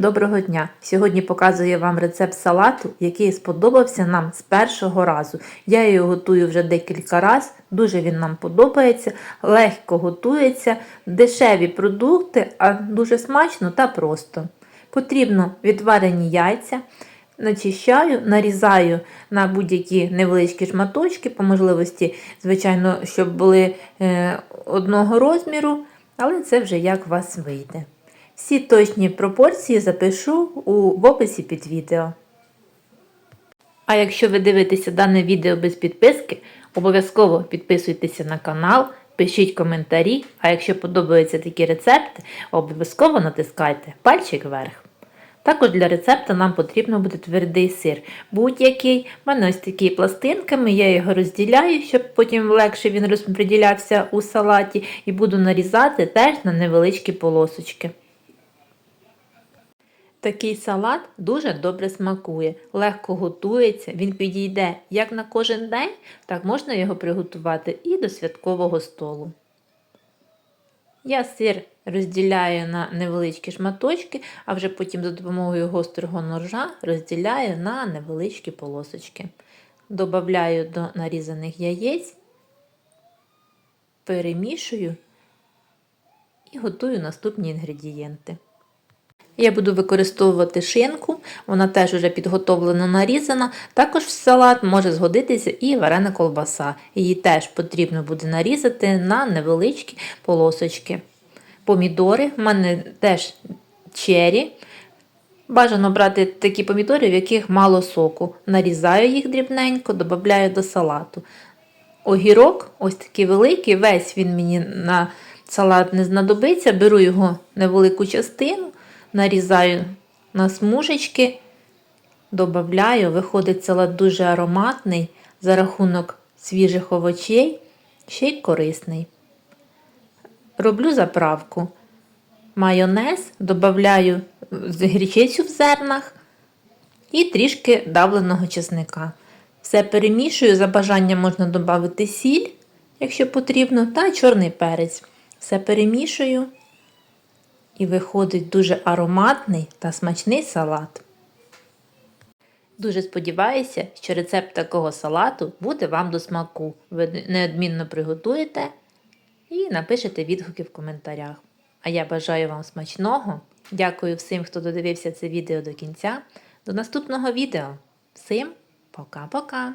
Доброго дня! Сьогодні показую вам рецепт салату, який сподобався нам з першого разу. Я його готую вже декілька разів, дуже він нам подобається, легко готується, дешеві продукти, а дуже смачно та просто. Потрібно відварені яйця. Начищаю, нарізаю на будь-які невеличкі шматочки, по можливості, звичайно, щоб були е, одного розміру, але це вже як вас вийде. Всі точні пропорції запишу у, в описі під відео. А якщо ви дивитеся дане відео без підписки, обов'язково підписуйтеся на канал, пишіть коментарі, а якщо подобаються такі рецепти, обов'язково натискайте пальчик вверх. Також для рецепту нам потрібно буде твердий сир. Будь-який. У мене ось такі пластинками, я його розділяю, щоб потім легше він розподілявся у салаті, і буду нарізати теж на невеличкі полосочки. Такий салат дуже добре смакує, легко готується, він підійде як на кожен день, так можна його приготувати і до святкового столу. Я сир розділяю на невеличкі шматочки, а вже потім за допомогою гострого ножа розділяю на невеличкі полосочки. Добавляю до нарізаних яєць, перемішую і готую наступні інгредієнти. Я буду використовувати шинку, вона теж вже підготовлена нарізана. Також в салат може згодитися і варена колбаса. Її теж потрібно буде нарізати на невеличкі полосочки. Помідори, в мене теж чері. Бажано брати такі помідори, в яких мало соку. Нарізаю їх дрібненько, додаю до салату. Огірок, ось такий великий, весь він мені на салат не знадобиться. Беру його невелику частину нарізаю на смужечки, додаю, виходить салат дуже ароматний за рахунок свіжих овочей, ще й корисний. Роблю заправку. Майонез додаю гречицю в зернах і трішки давленого чесника. Все перемішую, за бажанням можна додати сіль, якщо потрібно, та чорний перець. Все перемішую і виходить дуже ароматний та смачний салат. Дуже сподіваюся, що рецепт такого салату буде вам до смаку. Ви неодмінно приготуєте і напишете відгуки в коментарях. А я бажаю вам смачного. Дякую всім, хто додивився це відео до кінця. До наступного відео. Всім пока-пока!